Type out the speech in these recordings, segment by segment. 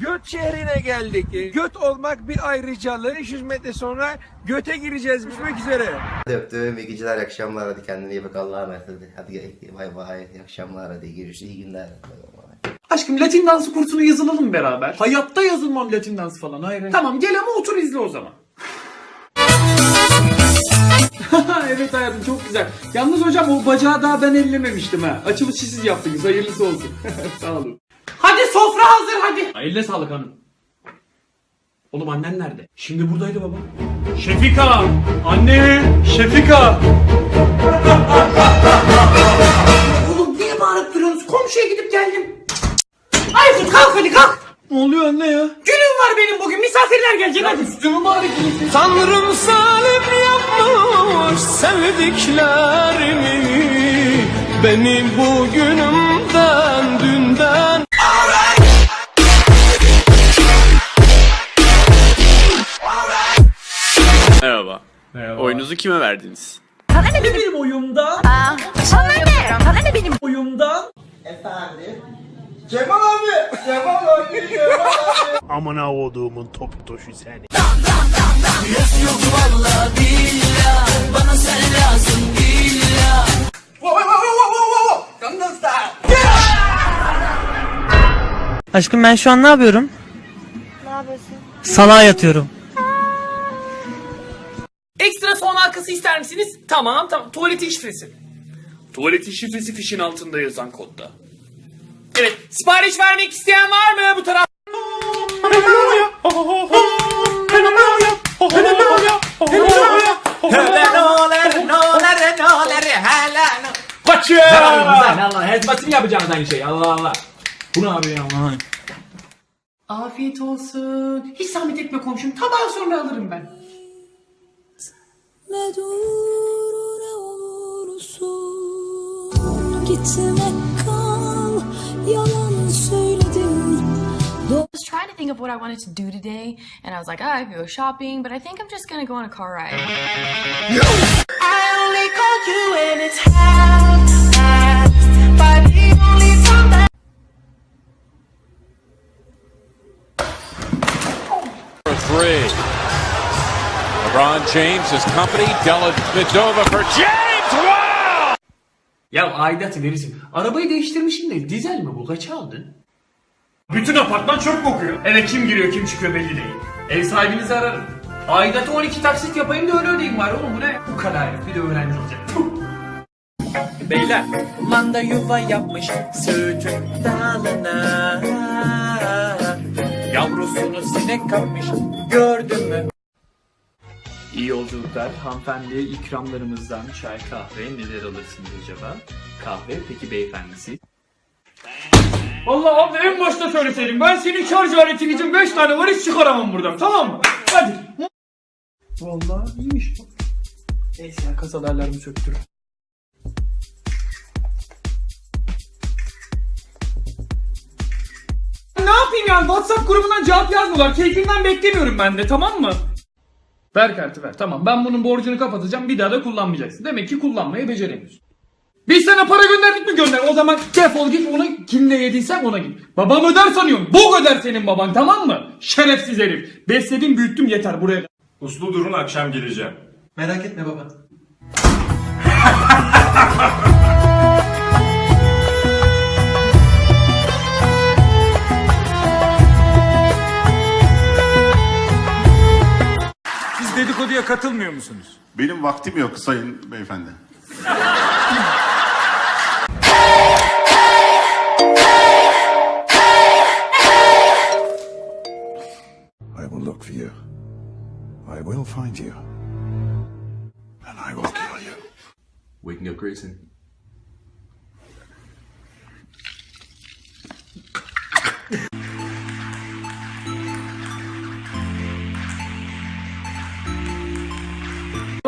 Göt şehrine geldik. Göt olmak bir ayrıcalık. 500 metre sonra göte gireceğiz. Görüşmek üzere. Hadi öptüm. İyi geceler, iyi akşamlar. Hadi kendine iyi bak. Allah'a emanet hadi. Hadi bay bay. İyi akşamlar. Hadi görüşürüz. İyi günler. Bay bay. Aşkım Latin dansı kursuna yazılalım beraber. Hayatta yazılmam Latin dansı falan hayır. Tamam gel ama otur izle o zaman. evet hayatım çok güzel. Yalnız hocam o bacağı daha ben ellememiştim ha. Açılışı siz yaptınız hayırlısı olsun. Sağ olun. Hadi sofra hazır hadi. Hayırlı sağlık hanım. Oğlum annen nerede? Şimdi buradaydı baba. Şefika! Anne! Şefika! Oğlum niye bağırıp duruyorsunuz? Komşuya gidip geldim. Aykut kalk hadi kalk. Ne oluyor anne ya? Günüm var benim bugün. Misafirler gelecek hadi. Üstümü bari giyin. Tanrım salim yapmış sevdiklerimi Beni bugünümden Oyunuzu kime verdiniz? Ne benim oyumda? Sana ne? Sana ne benim? Oyumda? Amına olduğumun topu toşu seni. Aşkım ben şu an ne yapıyorum? Ne yapıyorsun? Salağa yatıyorum. Halkası ister misiniz? Tamam tamam. Tuvaletin şifresi. Tuvaletin şifresi fişin altında yazan kodda. Evet. Sipariş vermek isteyen var mı bu taraf? Allah hezmetini yapacağız aynı şey Allah Allah. Bu ne abi ya Allah. Afiyet olsun. Hiç zahmet etme komşum. Tabağı sonra alırım ben. I was trying to think of what I wanted to do today, and I was like, oh, I could go shopping, but I think I'm just gonna go on a car ride. three. LeBron James, his company, Della Vedova for James. Wow! Ya aidatı verirsin. Arabayı değiştirmişim de dizel mi bu? Kaça aldın? Bütün apartman çöp kokuyor. Eve kim giriyor kim çıkıyor belli değil. Ev sahibinizi ararım. Aidatı 12 taksit yapayım da öyle ödeyeyim var oğlum bu ne? Bu kadar bir de öğrenci olacak. Beyler. Manda yuva yapmış söğütün dalına. Yavrusunu sinek kapmış gördün mü? İyi yolculuklar. Hanımefendiye ikramlarımızdan çay kahve neler alırsınız acaba? Kahve peki beyefendisi? Allah abi en başta söyleseydim. Ben senin şarj aletin için 5 tane var hiç çıkaramam buradan tamam mı? Hadi. Vallahi iyiymiş bu. Neyse ya kasalarlarımı söktür. Ne yapayım yani WhatsApp grubundan cevap yazmıyorlar. Keyfimden beklemiyorum ben de tamam mı? Ver kartı ver. Tamam ben bunun borcunu kapatacağım. Bir daha da kullanmayacaksın. Demek ki kullanmayı beceremiyorsun. Biz sana para gönderdik mi gönder. O zaman defol git onu kimle yediysen ona git. Babam öder sanıyorsun. Bu öder senin baban tamam mı? Şerefsiz herif. Besledim büyüttüm yeter buraya. Uslu durun akşam geleceğim. Merak etme baba. katılmıyor musunuz? Benim vaktim yok sayın beyefendi. I will look for you. I will find you. And I will kill you. Waking up Grayson.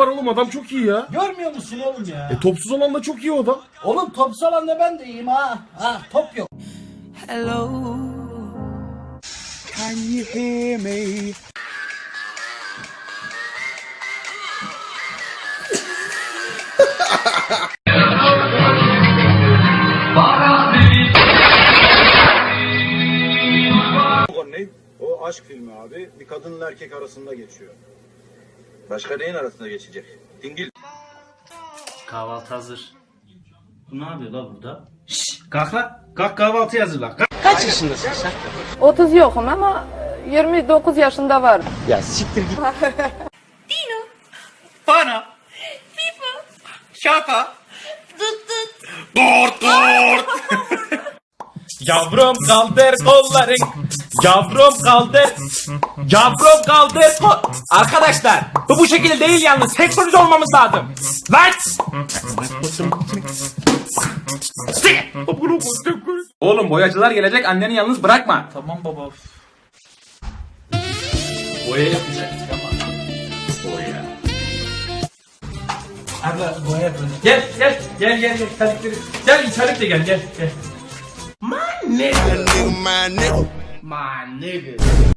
Var oğlum adam çok iyi ya. Görmüyor musun oğlum ya? E, topsuz olan da çok iyi o da. Oğlum topsuz alanda ben de iyiyim ha. Ha top yok. Can you hear me? o aşk filmi abi. Bir kadınla erkek arasında geçiyor. Başka neyin arasında geçecek? Dingil. Kahvaltı hazır. Bu ne yapıyor la burada? Şşş kalk lan. Kalk kahvaltı hazırla. Kalk. 30 yokum ama 29 yaşında var. Bana. Şaka. Yavrum kaldır kolların. Yavrum kaldır. Yavrum kaldır kol. Arkadaşlar bu bu şekilde değil yalnız. Senkronize olmamız lazım. Let's. Oğlum boyacılar gelecek anneni yalnız bırakma. Tamam baba. Boya yapacaktık ama. Boya. Abla boya yapalım. Gel gel gel gel gel terlikleri. Gel terlik de gel gel gel. My nigga. My nigga.